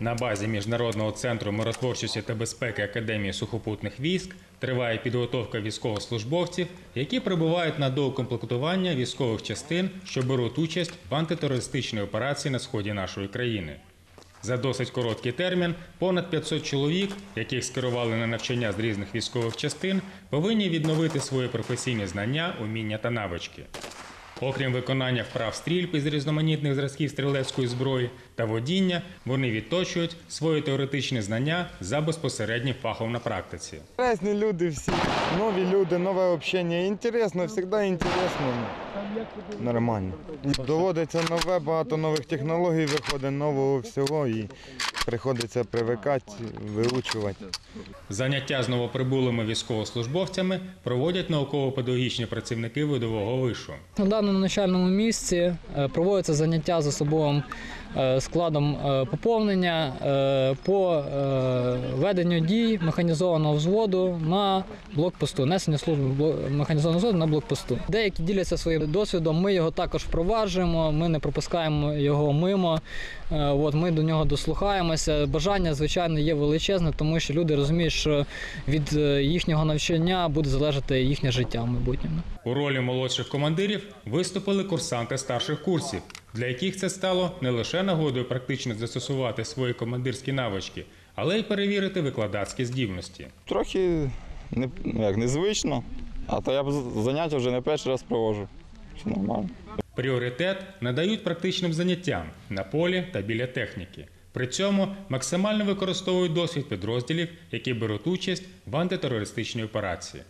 На базі Міжнародного центру миротворчості та безпеки Академії сухопутних військ триває підготовка військовослужбовців, які прибувають на доукомплектування військових частин, що беруть участь в антитерористичній операції на сході нашої країни. За досить короткий термін понад 500 чоловік, яких скерували на навчання з різних військових частин, повинні відновити свої професійні знання, уміння та навички. Окрім виконання вправ стрільби з різноманітних зразків стрілецької зброї та водіння, вони відточують свої теоретичні знання за безпосереднім фахом на практиці. Різні люди всі, нові люди, нове общення. Інтересно, завжди інтересно. Нормально. Доводиться нове, багато нових технологій виходить, нового всього і приходиться привикати, виучувати. Заняття з новоприбулими військовослужбовцями проводять науково-педагогічні працівники видового вишу. На даному навчальному місці е, проводяться заняття з особовим е, складом е, поповнення по веденню дій механізованого взводу на блокпосту, несення служби механізованого взводу на блокпосту. Деякі діляться своїм досвідом. Ми його також впроваджуємо. Ми не пропускаємо його мимо. От ми до нього дослухаємося. Бажання, звичайно, є величезне, тому що люди розуміють, що від е, їхнього навчання буде залежати їхнє життя в майбутньому. У ролі молодших командирів виступили курсанти старших курсів, для яких це стало не лише нагодою практично застосувати свої командирські навички, але й перевірити викладацькі здібності. Трохи не, ну, як, незвично, а то я б заняття вже не перший раз проводжу. Все нормально. Пріоритет надають практичним заняттям на полі та біля техніки. При цьому максимально використовують досвід підрозділів, які беруть участь в антитерористичній операції.